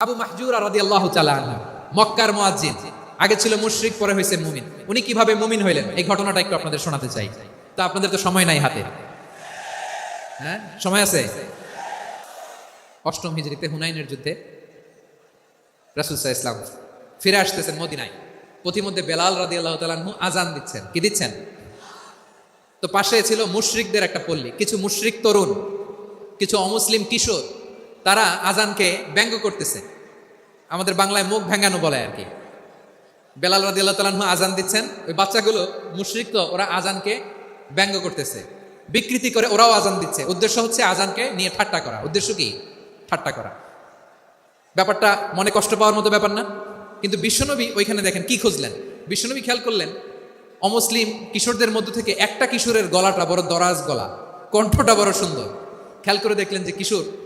আবু মাহজুর রাদি আল্লাহ মক্কার মুয়াজ্জিন। আগে ছিল মুশরিক, পরে হয়েছে মুমিন। উনি কীভাবে মুমিন হইলেন? এই ঘটনাটা একটু আপনাদের শোনাতে চাই। তা আপনাদের তো সময় নাই হাতে। হ্যাঁ? সময় আছে? অষ্টম হিজড়িতে হুনাইনের যুদ্ধে রাসুলসাহ ইসলাম ফিরে আসতেছেন মদিনায়। পথিমধ্যে বেলাল রাদি আল্লাহ তালাহু আজান দিচ্ছেন। কি দিচ্ছেন? তো পাশে ছিল মুশরিকদের একটা পল্লী। কিছু মুশরিক তরুণ, কিছু অমুসলিম কিশোর তারা আজানকে ব্যঙ্গ করতেছে। আমাদের বাংলায় মুখ ভেঙ্গানো বলে আর কি। বেলাল রাদি আল্লাহ তালাহু আজান দিচ্ছেন। ওই বাচ্চাগুলো মুশরিক তো, ওরা আজানকে ব্যঙ্গ করতেছে। বিকৃতি করে ওরাও আজান দিচ্ছে। উদ্দেশ্য হচ্ছে আজানকে নিয়ে ঠাট্টা করা। উদ্দেশ্য কি? ঠাট্টা করা। ব্যাপারটা মনে কষ্ট পাওয়ার মতো ব্যাপার না। কিন্তু বিশ্বনবী ওইখানে দেখেন কি খুঁজলেন? বিশ্বনবী খেয়াল করলেন, অমুসলিম কিশোরদের মধ্য থেকে একটা কিশোরের গলাটা বড় দরাজ গলা। কণ্ঠটা বড় সুন্দর। খেয়াল করে দেখলেন যে কিশোর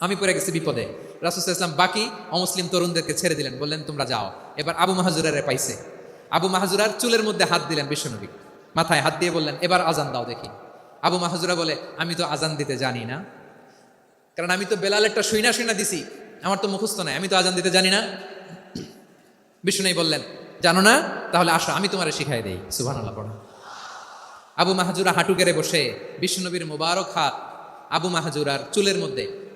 আমি পড়ে গেছি বিপদে। রাসুল ইসলাম বাকি অমুসলিম তরুণদেরকে ছেড়ে দিলেন, বললেন, তোমরা যাও। এবার আবু মাহাজুরারে পাইছে। আবু মাহাজুরার চুলের মধ্যে হাত দিলেন বিশ্বনবী। মাথায় হাত দিয়ে বললেন, এবার আজান দাও দেখি। আবু মাহাজুরা বলে, আমি তো আজান দিতে জানি না। কারণ আমি তো বেলাল একটা শুইনা শুইনা দিছি। আমার তো মুখস্থ নাই, আমি তো আজান দিতে জানি না। বিষ্ণু বললেন, জানো না? তাহলে আসো, আমি তোমারে শিখাই দেই। সুভান আল্লাহ পড়া। আবু মাহাজুরা হাঁটু গেড়ে বসে বিশ্বনবীর মোবারক হাত আবু মাহাজুরার চুলের মধ্যে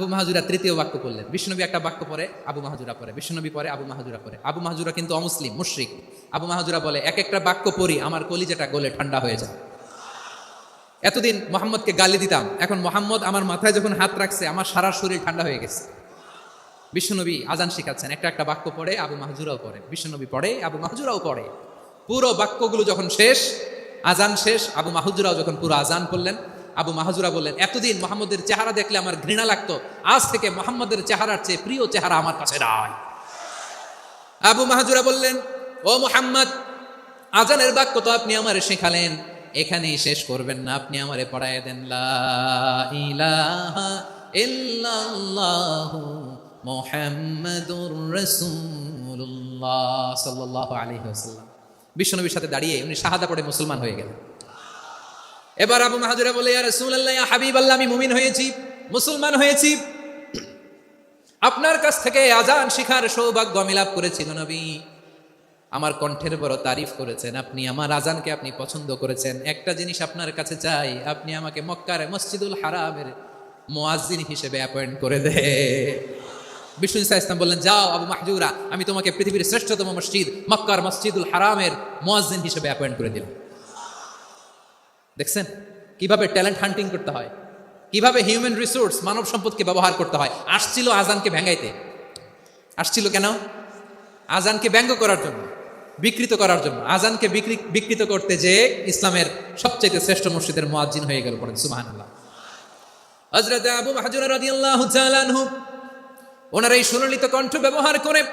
আবু মাহাজুরা তৃতীয় বাক্য পড়লেন। বিষ্ণবী একটা বাক্য পরে আবু মাহাজুরা পরে বিষ্ণবী পরে আবু মাহাজুরা পরে আবু মাহাজুরা কিন্তু অমুসলিম, মুশরিক। আবু মাহাজুরা বলে, এক একটা বাক্য পড়ি, আমার কলিজাটা গলে ঠান্ডা হয়ে যায়। এতদিন মোহাম্মদকে গালি দিতাম, এখন মোহাম্মদ আমার মাথায় যখন হাত রাখছে, আমার সারা শরীর ঠান্ডা হয়ে গেছে। বিশ্বনবী আজান শিখাচ্ছেন, একটা একটা বাক্য পড়ে, আবু মাহজুরাও পড়ে। বিশ্বনবী পড়ে, আবু মাহজুরাও পড়ে। পুরো বাক্যগুলো যখন শেষ, আজান শেষ, আবু মাহজুরাও যখন পুরো আজান করলেন আবু মাহজুরা বললেন, এতদিন মোহাম্মদের চেহারা দেখলে আমার ঘৃণা লাগতো। আজ থেকে মোহাম্মদের চেহারার চেয়ে প্রিয় চেহারা আমার কাছে নাই। আবু মাহজুরা বললেন, ও মোহাম্মদ, আজানের বাক্য তো আপনি আমার শেখালেন। এখানেই শেষ করবেন না, আপনি আমারে পড়ায় দেন। মুহাম্মাদুর সাথে দাঁড়িয়ে উনি শাহাদা পড়ে মুসলমান হয়ে গেলেন। এবার আবু মাহাজুরা বলে, ইয়া রাসূলুল্লাহ, ইয়া হাবিবাল্লাহ, আমি মুমিন হয়েছি, মুসলমান হয়েছি। আপনার কাছ থেকে আজান শিখার সৌভাগ্য আমি লাভ করেছি নবী। আমার কণ্ঠের বড় তারিফ করেছেন। আপনি আমার আজানকে আপনি পছন্দ করেছেন। একটা জিনিস আপনার কাছে চাই, আপনি আমাকে মক্কার মসজিদুল হারামের মোয়াজিন হিসেবে অ্যাপয়েন্ট করে দে। বিষ্ণু ইসা ইসলাম বললেন, যাও আবু মাহজুরা, আমি তোমাকে পৃথিবীর শ্রেষ্ঠতম মসজিদ, মক্কার মসজিদুল হারামের মোয়াজিন হিসেবে অ্যাপয়েন্ট করে দিলাম। দেখছেন? কীভাবে ট্যালেন্ট হান্টিং করতে হয়? কীভাবে হিউম্যান রিসোর্স মানব সম্পদকে ব্যবহার করতে হয়? আসছিল আজানকে ভেঙ্গাইতে। আসছিল কেন? আজানকে ব্যঙ্গ করার জন্য, বিকৃত করার জন্য। আজানকে বিকৃ- বিকৃত করতে যে ইসলামের সবচেয়ে শ্রেষ্ঠ মসজিদের মুয়াজ্জিন হয়ে গেল রাদিয়াল্লাহু তাআলা আনহু, ওনার এই সুললিত কণ্ঠ ব্যবহার করে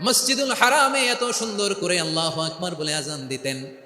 মসজিদুল হারামে এত সুন্দর করে আল্লাহু আকবার বলে আজান দিতেন।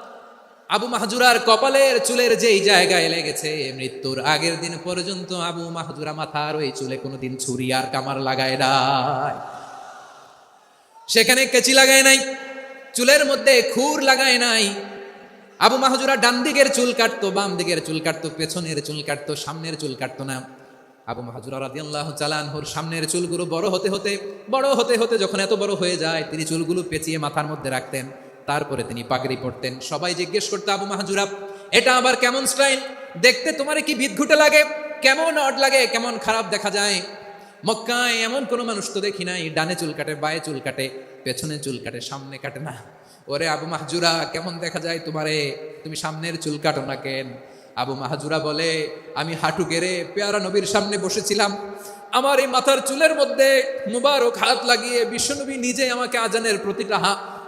আবু মাহজুরার কপালের চুলের যেই জায়গায় লেগেছে, মৃত্যুর আগের দিন পর্যন্ত আবু মাহজুরা মাথার ওই চুলে কোনোদিন ছুরি আর কামার লাগায় নাই। সেখানে কেচি লাগায় নাই, চুলের মধ্যে খুর লাগায় নাই। আবু মাহজুরা ডান দিকের চুল কাটতো, বাম দিকের চুল কাটতো, পেছনের চুল কাটতো, সামনের চুল কাটতো না। আবু মাহজুরা রাদিয়াল্লাহ চালানহুর সামনের চুলগুলো বড় হতে হতে, বড় হতে হতে যখন এত বড় হয়ে যায়, তিনি চুলগুলো পেঁচিয়ে মাথার মধ্যে রাখতেন। তারপরে তিনি পাগড়ি পড়তেন সবাই জিজ্ঞেস করতো, আবু মাহজুরা এটা আবার কেমন স্টাইল? দেখতে তোমার কি বিদঘুটে লাগে? কেমন অড লাগে? কেমন খারাপ দেখা যায়? মক্কায় এমন কোনো মানুষ তো দেখি নাই, ডানে চুল কাটে, বায়ে চুল কাটে, পেছনে চুল কাটে, সামনে কাটে না। ওরে আবু মাহজুরা, কেমন দেখা যায় তোমারে? তুমি সামনের চুল কাটো না কেন? আবু মাহজুরা বলে, আমি হাঁটু গেড়ে পেয়ারা নবীর সামনে বসেছিলাম। আমার এই মাথার চুলের মধ্যে মুবারক হাত লাগিয়ে বিশ্বনবী নিজে আমাকে আজানের প্রতিটা হা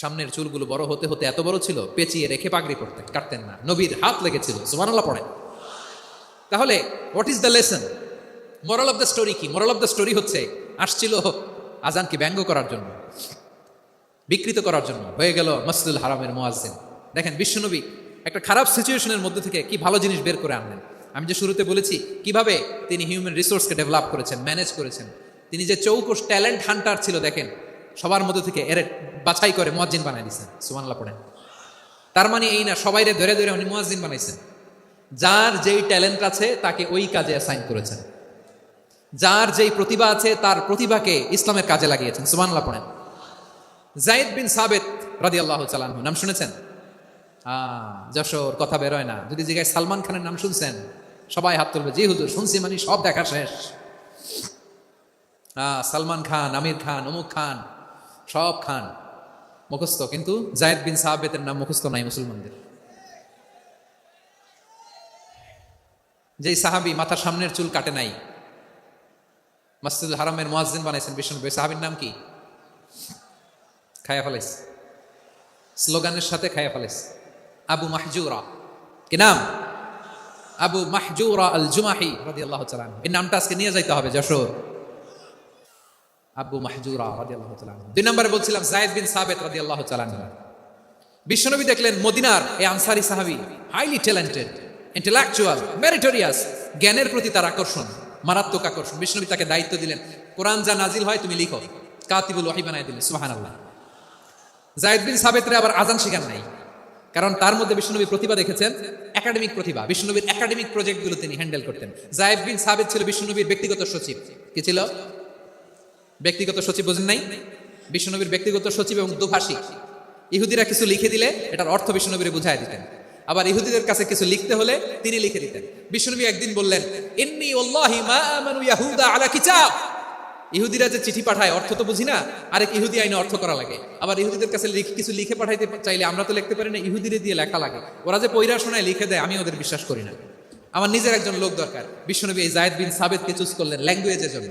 সামনের চুলগুলো বড় হতে হতে এত বড় ছিল, পেঁচিয়ে রেখে পাগড়ি করতেন কাটতেন না। নবীর হাত লেগেছিল, সুবহানাল্লাহ পড়েন। তাহলে what is the lesson moral of the story কি? মোরাল অফ দ্য স্টোরি হচ্ছে, আসছিল আজানকে ব্যঙ্গ করার জন্য, বিকৃত করার জন্য, হয়ে গেল মসজিদুল হারামের মোয়াজ্জিন। দেখেন, বিশ্বনবী একটা খারাপ সিচুয়েশনের মধ্যে থেকে কি ভালো জিনিস বের করে আনলেন? আমি যে শুরুতে বলেছি, কীভাবে তিনি হিউম্যান রিসোর্সকে ডেভেলপ করেছেন ম্যানেজ করেছেন, তিনি যে চৌকোশ ট্যালেন্ট হান্টার ছিল, দেখেন সবার মধ্যে থেকে এর বাছাই করে মোয়াজ্জিন বানাই দিয়েছেন সুমানলা পড়েন। তার মানে এই না সবাইরে ধরে ধরে উনি মোয়াজ্জিন বানাইছেন। যার যেই ট্যালেন্ট আছে, তাকে ওই কাজে অ্যাসাইন করেছেন। যার যেই প্রতিভা আছে, তার প্রতিভাকে ইসলামের কাজে লাগিয়েছেন, সুবহানাল্লাহ পড়েন। জাইদ বিন সাবেত রাদিয়াল্লাহু চালানহু নাম শুনেছেন? যশোর, কথা বেরোয় না। যদি জিজ্ঞাসা সালমান খানের নাম শুনছেন, সবাই হাত তুলবে, জি হুজুর, শুনছি মানে সব দেখা শেষ। সালমান খান, আমির খান, অমুক খান সব খান। মুখস্থ। কিন্তু জায়দ বিন সাহাবেতের নাম মুখস্থ নাই মুসলমানদের। যেই সাহাবি মাথার সামনের চুল কাটে নাই, মসজিদুল হারামের মোয়াজ্জিন বানাইছেন বিষ্ণু সাহাবির নাম কি? খায়া ফেলাইস স্লোগানের সাথে খায়া ফেলাইস আবু মাহজুরা। কি নাম? আবু মাহজুরা আল জুমাহি রাদি আল্লাহ চালান এই নামটা আজকে নিয়ে যাইতে হবে, যশোর। আবু মাহজুরা রাদি আল্লাহ দুই নম্বরে বলছিলাম, জায়দ বিন সাবেত রাদি আল্লাহ বিশ্বনবী দেখলেন, মদিনার এই আনসারি সাহাবি হাইলি ট্যালেন্টেড ইন্টেলেকচুয়াল মেরিটোরিয়াস জ্ঞানের প্রতি তার আকর্ষণ, মারাত্মক আকর্ষণ। বিষ্ণুবী তাকে দায়িত্ব দিলেন, কোরআন যা নাজিল হয় তুমি লিখো, কাতিবুল ওয়াহি বানাই দিলেন সুবাহান আল্লাহ জায়দ বিন সাবেতরে আবার আজান শিখান নাই, কারণ তার মধ্যে বিষ্ণুনবী প্রতিভা দেখেছেন, একাডেমিক প্রতিভা। বিষ্ণুনবীর একাডেমিক প্রজেক্টগুলো তিনি হ্যান্ডেল করতেন। জায়দ বিন সাবেত ছিল বিষ্ণুনবীর ব্যক্তিগত সচিব। কি ছিল? ব্যক্তিগত সচিব বুঝেন নাই? বিশ্বনবীর ব্যক্তিগত সচিব এবং দুভাষী ইহুদিরা কিছু লিখে দিলে এটার অর্থ বিষ্ণুনবীরে বুঝাই দিতেন। আবার ইহুদিদের কাছে কিছু লিখতে হলে তিনি লিখে দিতেন। বিষ্ণুনবী একদিন বললেন ইহুদিরা যে চিঠি পাঠায়, অর্থ তো বুঝি না, আরেক ইহুদি আইনে অর্থ করা লাগে। আবার ইহুদিদের কাছে কিছু লিখে পাঠাইতে চাইলে আমরা তো লিখতে পারি না, ইহুদিরে দিয়ে লেখা লাগে। ওরা যে পৈরা শোনায়, লিখে দেয়, আমি ওদের বিশ্বাস করি না। আমার নিজের একজন লোক দরকার। বিশ্বনবী এই জায়েদ বিন সাবেদকে চুজ করলেন, ল্যাঙ্গুয়েজের জন্য।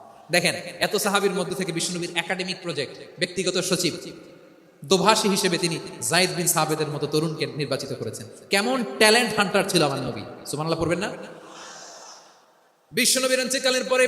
দেখেন, এত সাহাবির মধ্যে থেকে বিষ্ণুনবীর একাডেমিক প্রজেক্ট ব্যক্তিগত সচিব, দোভাষী হিসেবে তিনি জাইদ বিন সাহাবেদের মতো তরুণকে নির্বাচিত করেছেন। কেমন ট্যালেন্ট হান্টার ছিল আমার নবী। সুবহানাল্লাহ পড়বেন না? বিশ্বনবীর অঞ্চিকালের পরে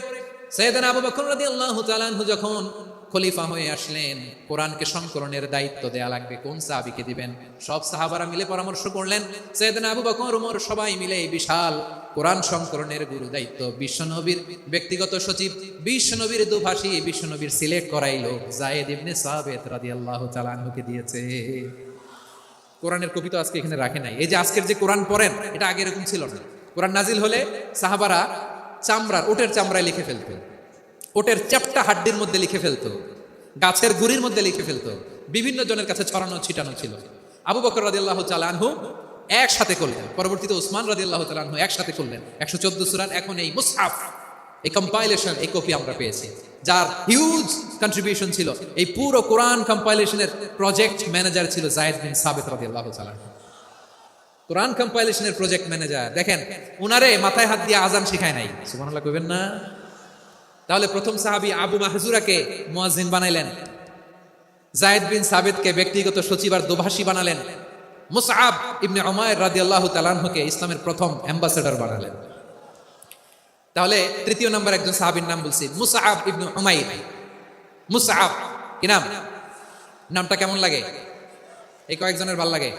সৈয়দান আবু বকর রাদিয়াল্লাহু তাআলা যখন খলিফা হয়ে আসলেন। কোরআনকে সংকলনের দায়িত্ব দেয়া লাগবে। কোন সাহাবিকে দিবেন? সব সাহাবারা মিলে পরামর্শ করলেন, সৈয়দনা আবু বকর, উমর সবাই মিলে বিশাল কোরআন সংকলনের গুরু দায়িত্ব। বিশ্বনবীর ব্যক্তিগত সচিব, বিশ্বনবীর দুভাষী, বিশ্বনবীর সিলেক্ট করাইলো জায়েদ ইবনে সাহাবেত রাদিয়াল্লাহু তাআলা আনহুকে দিয়েছে। কোরআনের কপি তো আজকে এখানে রাখে নাই। এই যে আজকের যে কোরআন পড়েন, এটা আগে এরকম ছিল না। কোরআন নাজিল হলে সাহাবারা চামড়ার, ওটের চামড়ায় লিখে ফেলতো ওটের চ্যাপটা হাড্ডির মধ্যে লিখে ফেলতো, গাছের গুড়ির মধ্যে লিখে ফেলতো, বিভিন্ন জনের কাছে ছড়ানো, ছিটানো ছিল। আবু বকর রাদিয়াল্লাহু তাআলা আনহু একসাথে করলেন। পরবর্তীতে ওসমান রাদিয়াল্লাহু তাআলা আনহু একসাথে করলেন। একশো চোদ্দ সুরার এখন এই মুসহাফ, এই কম্পাইলেশন এই কপি আমরা পেয়েছি, যার হিউজ কন্ট্রিবিউশন ছিল। এই পুরো কোরআন কম্পাইলেশনের প্রজেক্ট ম্যানেজার ছিল জায়েদ বিন সাবিত রাদিয়াল্লাহু তাআলা। কোরআন কম্পাইলেশনের প্রজেক্ট ম্যানেজার দেখেন, উনারে মাথায় হাত দিয়ে আজান শিখায় নাই। সুবহানাল্লাহ কইবেন না? তাহলে প্রথম সাহাবী আবু মাহজুরাকে মুয়াজ্জিন বানাইলেন। জায়েদ বিন সাবিতকে ব্যক্তিগত সচিব আর দোভাষী বানালেন। মুসআব ইবনে উমায়ের রাদিয়াল্লাহু তাআলা আনহুকে ইসলামের প্রথম অ্যাম্বাসেডর বানালেন। তাহলে তৃতীয় নম্বর একজন সাহাবীর নাম বলছি, মুসআব ইবনে উমাইর। মুসআব, কি নাম? নামটা কেমন লাগে? এই কয়েকজনের ভালো লাগে।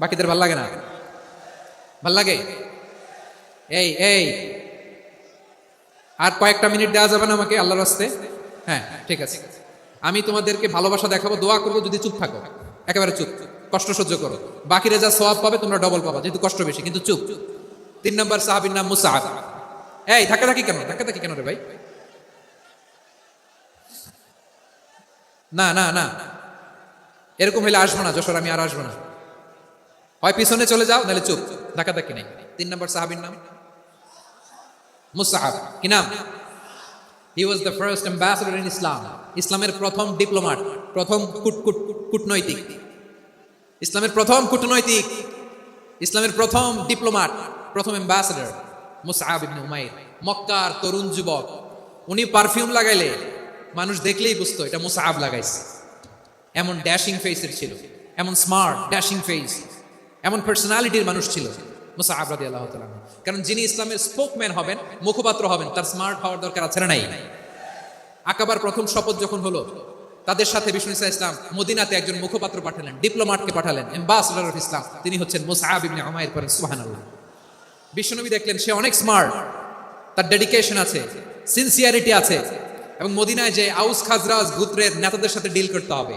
বাকিদের ভালো লাগে না? ভালো লাগে? এই এই। আর কয়েকটা মিনিট দেওয়া যাবে না আমাকে, আল্লাহর রাস্তে? হ্যাঁ ঠিক আছে। আমি তোমাদেরকে ভালোবাসা দেখাবো, দোয়া করব, যদি চুপ থাকো। একেবারে চুপ। কষ্ট সহ্য করো। বাকিরা যা সওয়াব পাবে, তোমরা ডবল পাবা, যেহেতু কষ্ট বেশি, কিন্তু চুপ। তিন নম্বর সাহাবীর নাম মুসাআব। এই, ধাক্কা ধাক্কি কেন? ধাক্কা ধাক্কি কেন রে ভাই? না না না। এরকম হলে আসব না, যশোর, আমি আর আসব না। হয় পিছনে চলে যাও, নাহলে চুপ। ধাক্কা ধাক্কি নেই। তিন নম্বর সাহাবীর নাম? মুসাহাব কি নাম? He was the first ambassador in Islam ইসলামের প্রথম ডিপ্লোমাট প্রথম কুট- কুট- কূটনৈতিক। ইসলামের প্রথম কূটনৈতিক, ইসলামের প্রথম ডিপ্লোমাট প্রথম অ্যাম্বাসেডর মুসাহাব ইবনে উমাইর, মক্কার তরুণ যুবক। উনি পারফিউম লাগাইলে, মানুষ দেখলেই বুঝতো, এটা মুসাহাব লাগাইছে। এমন ড্যাশিং ফেসের ছিল, এমন স্মার্ট ড্যাশিং ফেস এমন পার্সোনালিটির মানুষ ছিল। মুসাহাব রাদিয়াল্লাহু তাআলা আনহু। কারণ যিনি ইসলামের স্পোকম্যান হবেন, মুখপাত্র হবেন, তার স্মার্ট হওয়ার দরকার আছে না নাই? আকাবার প্রথম শপথ যখন হলো, তাদের সাথে বিষ্ণু ইসা ইসলাম মদিনাতে একজন মুখপাত্র পাঠালেন, ডিপ্লোমাটকে পাঠালেন, অ্যাম্বাসডার অফ ইসলাম। তিনি হচ্ছেন মুসাহাব ইবনে উমাইর পরেন, সুবহানাল্লাহ। বিশ্বনবী দেখলেন, সে অনেক স্মার্ট, তার ডেডিকেশন আছে, সিনসিয়ারিটি আছে, এবং মদিনায় যে আউস খাজরাজ গুত্রের নেতাদের সাথে ডিল করতে হবে,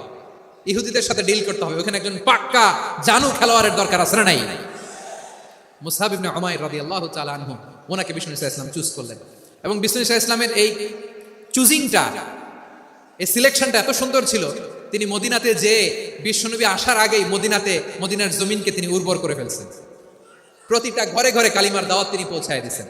ইহুদিদের সাথে ডিল করতে হবে, ওখানে একজন পাক্কা জানু খেলোয়াড়ের দরকার আছে না নাই? মুসাহাব ইবনে রাদি আল্লাহ আনহু, ওনাকে বিষ্ণু ইসা ইসলাম চুজ করলেন। এবং বিষ্ণু ইসা ইসলামের এই চুজিংটা, এই সিলেকশনটা এত সুন্দর ছিল, তিনি মদিনাতে যে বিশ্বনবী আসার আগেই মদিনাতে, মদিনার জমিনকে তিনি উর্বর করে ফেলছেন। প্রতিটা ঘরে ঘরে কালিমার দাওয়াত তিনি পৌঁছায় দিয়েছেন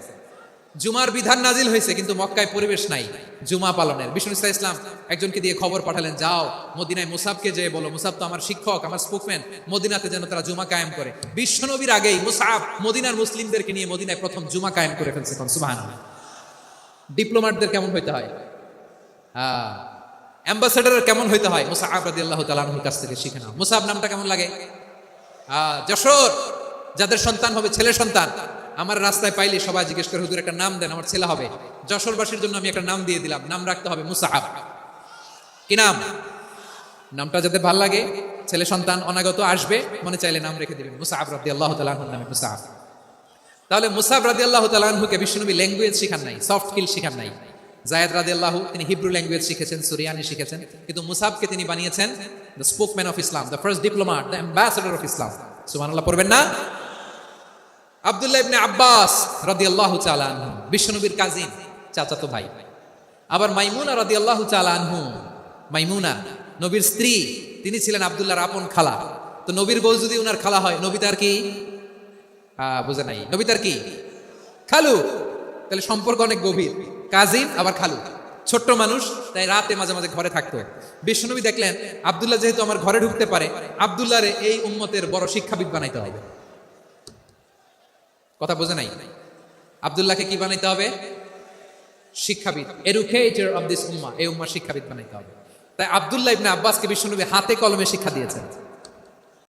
জুমার বিধান নাজিল হয়েছে, কিন্তু মক্কায় পরিবেশ নাই। জুমা পালনের। বিষ্ণু ইসলাম ইসলাম একজনকে দিয়ে খবর পাঠালেন, যাও, মদিনায় মুসাবকে যে বলো, মুসাব তো আমার শিক্ষক, আমার স্পোকম্যান মদিনাতে যেন তারা জুমা কায়েম করে। বিশ্বনবীর আগেই মুসাব মদিনার মুসলিমদেরকে নিয়ে মদিনায় প্রথম জুমা কায়েম করে ফেলছে সুবাহ ডিপ্লোমাটদের কেমন হইতে হয়? হ্যাঁ অ্যাম্বাসেডারের কেমন হইতে হয়? মুসাহাব রাদি আল্লাহ তালাহুর কাছ থেকে শিখে নাও। মুসাহাব নামটা কেমন লাগে? যশোর, যাদের সন্তান হবে, ছেলে সন্তান। আমার রাস্তায় পাইলে সবাই জিজ্ঞেস করে, হুজুর, একটা নাম দেন, আমার ছেলে হবে। যশোরবাসীর জন্য আমি একটা নাম দিয়ে দিলাম, নাম রাখতে হবে মুসাহাব। কি নাম? নামটা যাতে ভালো লাগে, ছেলে সন্তান অনাগত আসবে, মনে চাইলে নাম রেখে দিবেন, মুসাহাব রাদি আল্লাহ তালাহুর নামে মুসাহাব। তাহলে মুসাব রাদি আল্লাহ তালাহুকে বিষ্ণুনবী ল্যাঙ্গুয়েজ শিখান নাই সফট স্কিল শিখান নাই। জায়দ রাদি আল্লাহ তিনি হিব্রু ল্যাঙ্গুয়েজ শিখেছেন, সুরিয়ানি শিখেছেন, কিন্তু মুসাবকে তিনি বানিয়েছেন the spokesman of Islam the first diplomat the ambassador of Islam সুবহানাল্লাহ, পড়বেন না? আব্দুল্লাহ ইবনে আব্বাস রাদিয়াল্লাহু তাআলা আনহু, বিশ্বনবীর কাজিন চাচাতো ভাই। আবার মাইমুনা রাদিয়াল্লাহু তাআলা আনহু, মাইমুনা, নবীর স্ত্রী, তিনি ছিলেন আব্দুল্লাহর আপন খালা। তো নবীর বউ যদি উনার খালা হয়, নবী তার কি? বুঝে নাই। নবী তার কি? খালু। তাহলে সম্পর্ক অনেক গভীর। কাজিন আবার খালু। ছোট্ট মানুষ, তাই রাতে মাঝে মাঝে ঘরে থাকতো। বিশ্বনবী দেখলেন, আব্দুল্লাহ যেহেতু আমার ঘরে ঢুকতে পারে, আব্দুল্লাহরে এই উম্মতের বড় শিক্ষাবিদ বানাইতে হবে। কথা বোঝে নাই। আবদুল্লাহকে কি বানাইতে হবে? শিক্ষাবিদ। এডুকেটর অব দিস উম্মা এই উম্মার শিক্ষাবিদ বানাইতে হবে। তাই আবদুল্লাহ ইবনে আব্বাসকে বিশ্বনবী হাতে কলমে শিক্ষা দিয়েছেন।